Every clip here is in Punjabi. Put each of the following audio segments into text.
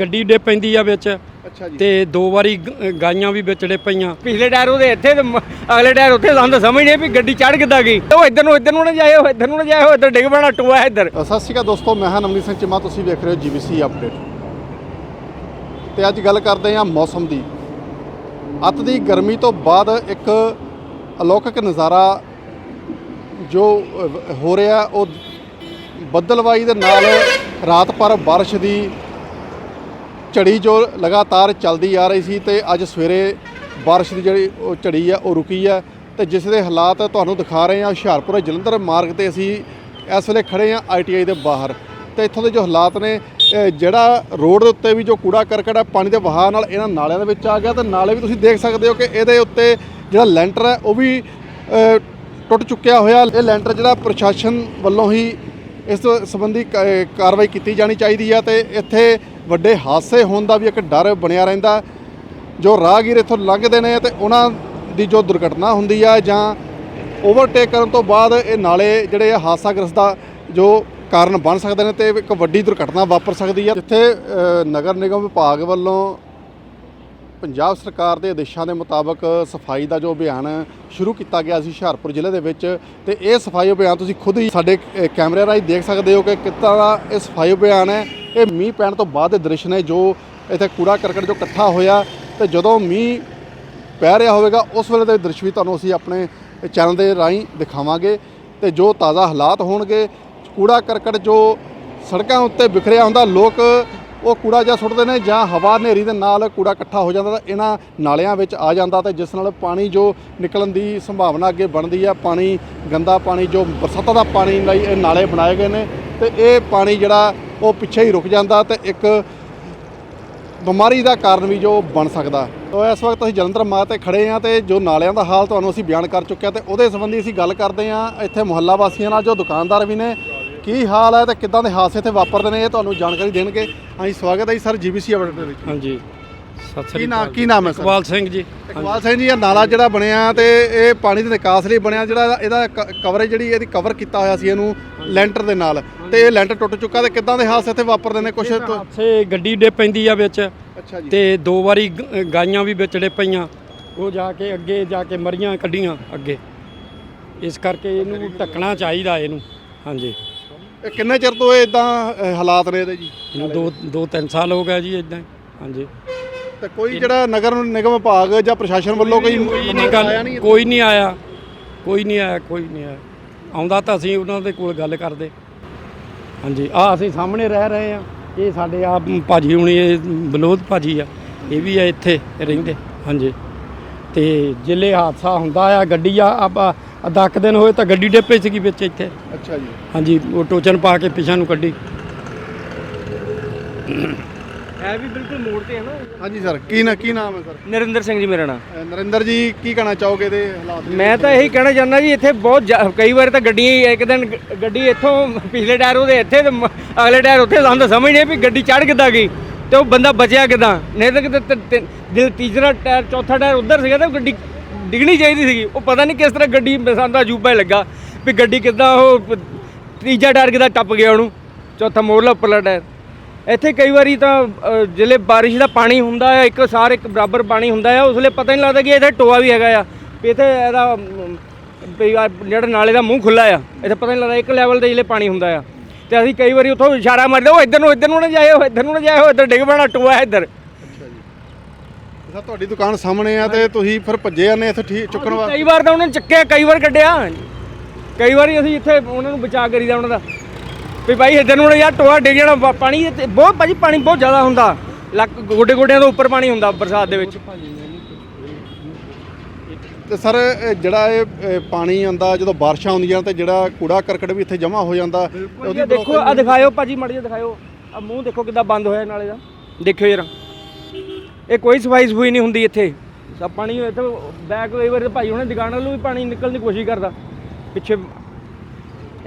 ਗੱਡੀ ਡੇ ਪੈਂਦੀ ਆ ਵਿੱਚ। ਅੱਛਾ ਜੀ। ਤੇ ਦੋ ਵਾਰੀ ਗ- ਗਾਈਆਂ ਵੀ ਵਿੱਚ ਡੇ ਪਈਆਂ। ਪਿਛਲੇ ਟਾਇਰ ਉਹਦੇ ਇੱਥੇ ਤੇ ਮ- ਅਗਲੇ ਟਾਇਰ ਉੱਥੇ ਸਾਨੂੰ ਤਾਂ ਸਮਝ ਨਹੀਂ ਵੀ ਗੱਡੀ ਚੜ ਕਿੱਦਾਂ ਗਈ। ਉਹ ਇੱਧਰ ਨੂੰ ਇੱਧਰ ਨੂੰ ਨਾ ਜਾਏ ਉਹ ਇੱਧਰ ਨੂੰ ਨਾ ਜਾਏ ਉਹ ਇੱਧਰ ਡਿੱਗ ਪੈਣਾ ਟੋਆ ਹੈ ਇੱਧਰ। ਸਤਿ ਸ਼੍ਰੀ ਅਕਾਲ ਦੋਸਤੋ ਮੈਂ ਹਾਂ ਨਮਨੀਤ ਸਿੰਘ ਚੀਮਾ ਤੁਸੀਂ ਵੇਖ ਰਹੇ ਹੋ ਜੀਬੀਸੀ ਅਪਡੇਟ। ਤੇ ਅੱਜ ਗੱਲ ਕਰਦੇ ਹਾਂ ਮੌਸਮ ਦੀ। ਅੱਤ ਦੀ ਗਰਮੀ ਤੋਂ ਬਾਅਦ ਇੱਕ ਅਲੌਕਿਕ ਨਜ਼ਾਰਾ ਜੋ ਹੋ ਰਿਹਾ ਉਹ ਬੱਦਲਵਾਈ ਦੇ ਨਾਲ ਰਾਤ ਭਰ ਬਾਰਿਸ਼ ਦੀ ਝੜੀ ਜੋ ਲਗਾਤਾਰ ਚੱਲਦੀ ਆ ਰਹੀ ਸੀ ਤੇ ਅੱਜ ਸਵੇਰੇ ਬਾਰਿਸ਼ ਦੀ ਜਿਹੜੀ ਉਹ ਝੜੀ ਆ, ਉਹ ਰੁਕੀ ਆ ਤੇ ਜਿਸ ਦੇ ਹਾਲਾਤ ਤੁਹਾਨੂੰ ਦਿਖਾ ਰਹੇ ਆ, ਹੁਸ਼ਿਆਰਪੁਰ ਜਲੰਧਰ ਮਾਰਗ ਤੇ ਅਸੀਂ ਇਸ ਵੇਲੇ ਖੜੇ ਆ ਆਈਟੀਆਈ ਦੇ ਬਾਹਰ ਤੇ ਇੱਥੋਂ ਦੇ ਜੋ ਹਾਲਾਤ ਨੇ ਜਿਹੜਾ ਰੋਡ ਦੇ ਉੱਤੇ ਵੀ ਜੋ ਕੂੜਾ ਕਰਕਟ ਹੈ ਪਾਣੀ ਦੇ ਵਹਾਅ ਨਾਲ ਇਹਨਾਂ ਨਾਲਿਆਂ ਦੇ ਵਿੱਚ ਆ ਗਿਆ ਤੇ ਨਾਲੇ ਵੀ ਤੁਸੀਂ ਦੇਖ ਸਕਦੇ ਹੋ ਕਿ ਇਹਦੇ ਉੱਤੇ ਜਿਹੜਾ ਲੈਂਟਰ ਹੈ ਉਹ ਵੀ ਟੁੱਟ ਚੁੱਕਿਆ ਹੋਇਆ। ਇਹ ਲੈਂਟਰ ਜਿਹੜਾ ਪ੍ਰਸ਼ਾਸਨ ਵੱਲੋਂ ਹੀ ਇਸ ਸੰਬੰਧੀ ਕ- ਕਾਰਵਾਈ ਕੀਤੀ ਜਾਣੀ ਚਾਹੀਦੀ ਹੈ ਤੇ ਇੱਥੇ ਵੱਡੇ ਹਾਦਸੇ ਹੋਣ ਦਾ ਵੀ ਇੱਕ ਡਰ ਬਣਿਆ ਰਹਿੰਦਾ। ਜੋ ਰਾਹਗੀਰ ਇੱਥੋਂ ਲੰਘਦੇ ਨੇ ਤੇ ਉਹਨਾਂ ਦੀ ਜੋ ਦੁਰਘਟਨਾ ਹੁੰਦੀ ਆ ਜਾਂ ਓਵਰਟੇਕ ਕਰਨ ਤੋਂ ਬਾਅਦ ਇਹ ਨਾਲੇ ਜਿਹੜੇ ਆ ਹਾਦਸਾਗ੍ਰਸਤ ਦਾ ਜੋ ਕਾਰਨ ਬਣ ਸਕਦੇ ਨੇ ਤੇ ਇੱਕ ਵੱਡੀ ਦੁਰਘਟਨਾ ਵਾਪਰ ਸਕਦੀ ਆ। ਜਿੱਥੇ ਨਗਰ ਨਿਗਮ ਵਿਭਾਗ ਵੱਲੋਂ ਪੰਜਾਬ ਸਰਕਾਰ ਦੇ ਆਦੇਸ਼ਾਂ ਦੇ ਮੁਤਾਬਕ ਸਫ਼ਾਈ ਦਾ ਜੋ ਅਭਿਆਨ ਸ਼ੁਰੂ ਕੀਤਾ ਗਿਆ ਸੀ ਹੁਸ਼ਿਆਰਪੁਰ ਜ਼ਿਲ੍ਹੇ ਦੇ ਵਿੱਚ ਤੇ ਇਹ ਸਫ਼ਾਈ ਅਭਿਆਨ ਤੁਸੀਂ ਖੁਦ ਹੀ ਸਾਡੇ ਅ, ਕੈਮਰੇ ਰਾਹੀਂ ਦੇਖ ਸਕਦੇ ਹੋ ਕਿ ਕਿੱਦਾਂ ਦਾ ਇਹ ਸਫ਼ਾਈ ਅਭਿਆਨ ਹੈ। ਇਹ ਮੀਂਹ ਪੈਣ ਤੋਂ ਬਾਅਦ ਦੇ ਦ੍ਰਿਸ਼ ਨੇ ਜੋ ਇੱਥੇ ਕੂੜਾ ਕਰਕਟ ਜੋ ਇਕੱਠਾ ਹੋਇਆ ਤੇ ਜਦੋਂ ਮੀਂਹ ਪੈ ਰਿਹਾ ਹੋਵੇਗਾ ਉਸ ਵੇਲੇ ਦੇ ਦ੍ਰਿਸ਼ ਵੀ ਤੁਹਾਨੂੰ ਅਸੀਂ ਆਪਣੇ ਚੈਨਲ ਦੇ ਰਾਹੀਂ ਦਿਖਾਵਾਂਗੇ ਤੇ ਜੋ ਤਾਜ਼ਾ ਹਾਲਾਤ ਹੋਣਗੇ ਕੂੜਾ ਕਰਕਟ ਜੋ ਸੜਕਾਂ ਉੱਤੇ ਵਿਖਰਿਆ ਹੁੰਦਾ ਲੋਕ ਉਹ ਕੂੜਾ ਜਾਂ ਸੁੱਟਦੇ ਨੇ ਜਾਂ ਹਵਾ ਹਨੇਰੀ ਦੇ ਨਾਲ ਕੂੜਾ ਇਕੱਠਾ ਹੋ ਜਾਂਦਾ ਤਾਂ ਇਹਨਾਂ ਨਾਲਿਆਂ ਵਿੱਚ ਆ ਜਾਂਦਾ ਤੇ ਜਿਸ ਨਾਲ ਪਾਣੀ ਜੋ ਨਿਕਲਣ ਦੀ ਸੰਭਾਵਨਾ ਅੱਗੇ ਬਣਦੀ ਹੈ ਪਾਣੀ, ਗੰਦਾ ਪਾਣੀ ਜੋ ਬਰਸਾਤਾਂ ਦਾ ਪਾਣੀ ਲਈ ਇਹ ਨਾਲੇ ਬਣਾਏ ਗਏ ਨੇ ਤੇ ਇਹ ਪਾਣੀ ਜਿਹੜਾ ਉਹ ਪਿੱਛੇ ਹੀ ਰੁਕ ਜਾਂਦਾ ਤੇ ਇੱਕ ਬਿਮਾਰੀ ਦਾ ਕਾਰਨ ਵੀ ਜੋ ਬਣ ਸਕਦਾ। ਤੋ ਇਸ ਵਕਤ ਅਸੀਂ ਜਲੰਧਰ ਮਾਰ ਤੇ ਖੜੇ ਆ ਤੇ ਜੋ ਨਾਲਿਆਂ ਦਾ ਹਾਲ ਤੁਹਾਨੂੰ ਅਸੀਂ ਬਿਆਨ ਕਰ ਚੁੱਕਿਆ ਤੇ ਉਹਦੇ ਸੰਬੰਧੀ ਅਸੀਂ ਗੱਲ ਕਰਦੇ ਆ ਇੱਥੇ ਮੁਹੱਲਾ ਵਾਸੀਆਂ ਨਾਲ ਜੋ ਦੁਕਾਨਦਾਰ ਵੀ ਨੇ ਕੀ ਹਾਲ ਹੈ ਤੇ ਕਿੱਦਾਂ ਦੇ ਹਾਦਸੇ ਇੱਥੇ ਵਾਪਰਦੇ ਨੇ ਇਹ ਤੁਹਾਨੂੰ ਜਾਣਕਾਰੀ ਦੇਣਗੇ। ਹਾਂਜੀ ਸਵਾਗਤ ਹੈ ਜੀ ਸਰ ਜੀਬੀਸੀ ਅਪਡੇਟ ਦੇ ਵਿੱਚ। ਹਾਂਜੀ। ਸਤਿ ਕੀ ਸ੍ਰੀ ਨਾਮ ਅਕਾਲ ਕੀ ਨਾਮ ਹੈ ਸਰ? ਇਕਬਾਲ ਸਿੰਘ ਜੀ। ਇਕਬਾਲ ਸਿੰਘ ਜੀ ਇਹ ਨਾਲਾ ਜਿਹੜਾ ਬਣਿਆ ਤੇ ਇਹ ਪਾਣੀ ਦੇ ਨਿਕਾਸ ਲਈ ਬਣਿਆ ਜਿਹੜਾ ਇਹਦਾ ਕਵਰੇਜ ਜਿਹੜੀ ਇਹਦੀ ਕਵਰ ਕੀਤਾ ਹੋਇਆ ਸੀ ਇਹਨੂੰ ਲੈਂਟਰ ਦੇ ਨਾਲ। ਤੇ ਇਹ ਲੈਂਟਰ ਟੁੱਟ ਚੁੱਕਾ ਤੇ ਕਿੱਦਾਂ ਦੇ ਹਾਦਸੇ ਇੱਥੇ ਵਾਪਰਦੇ ਨੇ? ਕੁਛ ਹਾਦਸੇ ਗੱਡੀ ਡੇ ਪੈਂਦੀ ਆ ਵਿੱਚ। ਅੱਛਾ ਜੀ। ਤੇ ਦੋ ਵਾਰੀ ਗ- ਗਾਈਆਂ ਵੀ ਵਿੱਚ ਡੇ ਪਈਆਂ। ਉਹ ਜਾ ਕੇ ਅੱਗੇ ਜਾ ਕੇ ਮਰੀਆਂ ਕੱਢੀਆਂ ਅੱਗੇ। ਇਸ ਕਰਕੇ ਇਹਨੂੰ ਢੱਕਣਾ ਚਾਹੀਦਾ ਇਹਨੂੰ। ਹਾਂਜੀ। ਇਹ ਕਿੰਨੇ ਚਿਰ ਤੋਂ ਇਹ ਇਦਾਂ ਹਾਲਾਤ ਨੇ ਇਹਦੇ ਜੀ? ਇਹਨੂੰ ਦੋ ਦੋ ਤਿੰਨ ਸਾਲ ਹੋ ਗਏ ਜੀ ਇਦਾਂ ਹਾਂਜੀ। ਤੇ ਕੋਈ ਜਿਹੜਾ ਨਗਰ ਨਿਗਮ ਵਿਭਾਗ ਜਾਂ ਪ੍ਰਸ਼ਾਸਨ ਵੱਲੋਂ ਕੋਈ ਕੋਈ ਨਹੀਂ ਆਇਆ ਗੱਲ ਕੋਈ ਨਹੀਂ ਆਇਆ ਕੋਈ ਨਹੀਂ ਆਇਆ ਕੋਈ ਨਹੀਂ ਆਇਆ। ਆਉਂਦਾ ਤਾਂ ਅਸੀਂ ਉਹਨਾਂ ਦੇ ਕੋਲ ਗੱਲ ਕਰਦੇ। ਹਾਂਜੀ ਆ ਅਸੀਂ ਸਾਹਮਣੇ ਰਹਿ ਰਹੇ ਆ ਇਹ ਸਾਡੇ ਆ ਭਾਜੀ ਹੁਣੀ ਇਹ ਬਲੋਦ ਭਾਜੀ ਆ ਇਹ ਵੀ ਆ ਇੱਥੇ ਰਹਿੰਦੇ ਹਾਂਜੀ। ਤੇ ਜਿਲੇ ਹਾਦਸਾ ਹੁੰਦਾ ਆ ਗੱਡੀ ਆ ਆਪਾਂ ਦੱਕ ਦਿਨ ਹੋਏ ਤਾਂ ਗੱਡੀ ਡੇਪੇ ਸੀਗੀ ਵਿੱਚ ਇੱਥੇ। ਅੱਛਾ ਜੀ। ਹਾਂਜੀ ਉਹ ਟੋਚਨ ਪਾ ਕੇ ਪਿਛਾਂ ਨੂੰ ਕੱਢੀ। ਹੈ ਵੀ ਬਿਲਕੁਲ ਮੋੜ ਤੇ ਹੈ ਨਾ। ਹਾਂਜੀ ਸਰ ਕੀ ਨਾ ਕੀ ਨਾਮ ਹੈ ਸਰ? ਨਰਿੰਦਰ ਸਿੰਘ ਜੀ ਮੇਰਾ ਨਾਮ। ਨਰਿੰਦਰ ਜੀ ਕੀ ਕਹਿਣਾ ਚਾਹੋਗੇ ਇਹਦੇ ਹਾਲਾਤ ਦੇ ਮੈਂ ਤਾਂ ਇਹੀ ਕਹਿਣਾ ਚਾਹੁੰਦਾ ਜੀ ਇੱਥੇ ਬਹੁਤ ਜ਼ਿਆ- ਕਈ ਵਾਰ ਤਾਂ ਗੱਡੀਆਂ ਹੀ ਇੱਕ ਦਿਨ ਗ- ਗੱਡੀ ਇੱਥੋਂ ਪਿਛਲੇ ਟਾਇਰ ਉਹਦੇ ਇੱਥੇ ਤੇ ਮ- ਅਗਲੇ ਟਾਇਰ ਉੱਥੇ ਸਾਨੂੰ ਤਾਂ ਸਮਝ ਨਹੀਂ ਵੀ ਗੱਡੀ ਚੜ ਕਿੱਦਾਂ ਗਈ ਤੇ ਉਹ ਬੰਦਾ ਬਚਿਆ ਕਿੱਦਾਂ। ਨਹੀਂ ਤਾਂ ਕਿਤੇ ਤ- ਤ- ਜੇ ਤੀਸਰਾ ਟਾਇਰ ਚੌਥਾ ਟਾਇਰ ਉੱਧਰ ਸੀਗਾ ਤਾਂ ਗੱਡੀ ਡਿੱਗਣੀ ਚਾਹੀਦੀ ਸੀਗੀ। ਉਹ ਪਤਾ ਨਹੀਂ ਕਿਸ ਤਰ੍ਹਾਂ ਗੱਡੀ ਸਾਨੂੰ ਤਾਂ ਅਜੂਬਾ ਹੀ ਲੱਗਾ ਵੀ ਗੱਡੀ ਕਿੱਦਾਂ ਉਹ ਤੀਜਾ ਟਾਇਰ ਕਿੱਦਾਂ ਟੱਪ ਗਿਆ ਉਹਨੂੰ ਚੌਥਾ ਮੋਰਲਾ ਉੱਪਰਲਾ ਟਾਇਰ। ਇੱਥੇ ਕਈ ਵਾਰੀ ਤਾਂ ਅ, ਜਿਲੇ ਬਾਰਿਸ਼ ਦਾ ਪਾਣੀ ਹੁੰਦਾ ਹੈ ਇੱਕ ਸਾਰ ਇੱਕ ਬਰਾਬਰ ਪਾਣੀ ਹੁੰਦਾ ਹੈ ਉਸ ਵੇਲੇ ਪਤਾ ਨਹੀਂ ਲੱਗਦਾ ਕਿ ਇੱਥੇ ਟੋਆ ਵੀ ਹੈਗਾ ਆ ਵੀ ਇੱਥੇ ਇਹਦਾ ਜਿਹੜਾ ਨਾਲੇ ਦਾ ਮੂੰਹ ਖੁੱਲਾ ਆ ਇੱਥੇ ਪਤਾ ਨਹੀਂ ਲੱਗਦਾ ਇੱਕ ਲੈਵਲ ਤੇ ਜਿਲੇ ਪਾਣੀ ਹੁੰਦਾ ਆ। ਤੇ ਅਸੀਂ ਕਈ ਵਾਰੀ ਉੱਥੋਂ ਇਸ਼ਾਰਾ ਮਾਰਦੇ ਉਹ ਇੱਧਰ ਨੂੰ ਇੱਧਰ ਨੂੰ ਨਾ ਜਾਇਓ ਇੱਧਰ ਨੂੰ ਨਾ ਜਾਏ ਉਹ ਇੱਧਰ ਡਿੱਗ ਪੈਣਾ ਟੋਆ ਹੈ ਇੱਧਰ। ਸਰ ਤੁਹਾਡੀ ਦੁਕਾਨ ਸਾਹਮਣੇ ਆ ਤੇ ਤੁਸੀਂ ਫਿਰ ਭੱਜੇ ਆਨੇ ਇੱਥੇ ਠੀਕ ਚੁੱਕਣ ਵਾਸਤੇ? ਕਈ ਵਾਰ ਤਾਂ ਉਹਨਾਂ ਨੇ ਚੱਕਿਆ ਕਈ ਵਾਰ ਕੱਢਿਆ ਕਈ ਵਾਰੀ ਅਸੀਂ ਇੱਥੇ ਉਹਨਾਂ ਨੂੰ ਬਚਾ ਕਰੀਦਾ ਉਹਨਾਂ ਦਾ। ਵੀ ਭਾਈ ਇੱਧਰ ਨੂੰ ਯਾਰ ਟੋਆ ਡਿੱਗ ਜਾਣਾ ਪਾਣੀ ਇੱਥੇ ਬਹੁਤ ਭਾਜੀ ਪਾਣੀ ਬਹੁਤ ਜ਼ਿਆਦਾ ਹੁੰਦਾ। ਲੱਕ ਗੋਡੇ ਗੋਡਿਆਂ ਤੋਂ ਉੱਪਰ ਪਾਣੀ ਹੁੰਦਾ ਬਰਸਾਤ ਦੇ ਵਿੱਚ। ਤੇ ਸਰ ਜਿਹੜਾ ਇਹ ਪਾਣੀ ਆਉਂਦਾ ਜਦੋਂ ਬਾਰਿਸ਼ਾਂ ਆਉਂਦੀਆਂ ਤੇ ਜਿਹੜਾ ਕੂੜਾ ਕਰਕਟ ਵੀ ਇੱਥੇ ਜਮ੍ਹਾਂ ਹੋ ਜਾਂਦਾ ਉਹਦੀ ਦੇਖੋ ਆ ਦਿਖਾਇਓ ਭਾਜੀ ਮੜ ਦਿਖਾਇਓ। ਆ ਮੂੰਹ ਦੇਖੋ ਕਿੱਦਾਂ ਬੰਦ ਹੋਇਆ ਨਾਲੇ ਦਾ। ਦੇਖਿਓ ਜਰਾ। ਇਹ ਕੋਈ ਸਫ਼ਾਈ ਸਫੂਈ ਨਹੀਂ ਹੁੰਦੀ ਇੱਥੇ। ਸਭ ਪਾਣੀ ਇੱਥੇ ਬੈਕ ਕਈ ਵਾਰ ਭਾਈ ਹੁਣੇ ਦੁਕਾਨ ਵੱਲੋਂ ਵੀ ਪਾਣੀ ਨਿਕਲਣ ਦੀ ਕੋਸ਼ਿਸ਼ ਕਰਦਾ। ਪਿੱਛੇ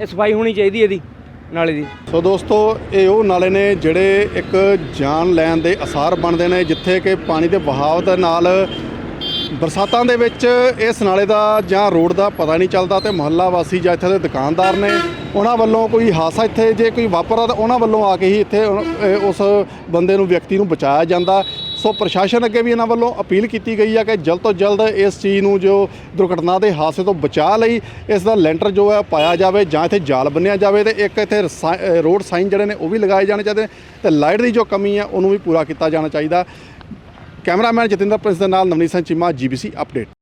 ਇਹ ਸਫ਼ਾਈ ਹੋਣੀ ਚਾਹੀਦੀ ਇਹਦੀ, ਨਾਲੇ ਦੀ। ਸੋ ਦੋਸਤੋ, ਇਹ ਉਹ ਨਾਲੇ ਨੇ ਜਿਹੜੇ ਇੱਕ ਜਾਨ ਲੈਣ ਦੇ ਅਸਾਰ ਬਣਦੇ ਨੇ, ਜਿੱਥੇ ਕਿ ਪਾਣੀ ਦੇ ਵਹਾਅ ਦੇ ਨਾਲ ਬਰਸਾਤਾਂ ਦੇ ਵਿੱਚ ਇਸ ਨਾਲੇ ਦਾ ਜਾਂ ਰੋਡ ਦਾ ਪਤਾ ਨਹੀਂ ਚੱਲਦਾ ਤੇ ਮੁਹੱਲਾ ਵਾਸੀ ਜਾਂ ਇੱਥੇ ਦੇ ਦੁਕਾਨਦਾਰ ਨੇ ਉਹਨਾਂ ਵੱਲੋਂ ਕੋਈ ਹਾਦਸਾ ਇੱਥੇ ਜੇ ਕੋਈ ਵਾਪਰਦਾ ਤਾਂ ਉਹਨਾਂ ਵੱਲੋਂ ਆ ਕੇ ਹੀ ਇੱਥੇ ਉਸ ਬੰਦੇ ਨੂੰ, ਵਿਅਕਤੀ ਨੂੰ ਬਚਾਇਆ ਜਾਂਦਾ। ਸੋ ਪ੍ਰਸ਼ਾਸਨ ਅੱਗੇ ਵੀ ਇਹਨਾਂ ਵੱਲੋਂ ਅਪੀਲ ਕੀਤੀ ਗਈ ਹੈ ਕਿ ਜਲਦ ਤੋਂ ਜਲਦ ਇਸ ਚੀਜ਼ ਨੂੰ ਜੋ ਦੁਰਘਟਨਾ ਦੇ ਹਾਦਸੇ ਤੋਂ ਬਚਾਅ ਲਈ ਇਸ ਦਾ ਲੈਂਟਰ ਜੋ ਹੈ ਪਾਇਆ ਜਾਵੇ ਜਾਂ ਇੱਥੇ ਜਾਲ ਬੰਨਿਆ ਜਾਵੇ ਤੇ ਇੱਕ ਇੱਥੇ ਰੋਡ ਸਾਈਨ ਜਿਹੜੇ ਨੇ ਉਹ ਵੀ ਲਗਾਏ ਜਾਣੇ ਚਾਹੀਦੇ ਤੇ ਲਾਈਟ ਦੀ ਜੋ ਕਮੀ ਹੈ ਉਹਨੂੰ ਵੀ ਪੂਰਾ ਕੀਤਾ ਜਾਣਾ ਚਾਹੀਦਾ। ਕੈਮਰਾਮੈਨ ਜਤਿੰਦਰ ਪ੍ਰਿੰਸ ਦੇ ਨਾਲ ਨਵਨੀਤ ਸਿੰਘ ਚੀਮਾ, ਜੀਬੀਸੀ ਅਪਡੇਟ।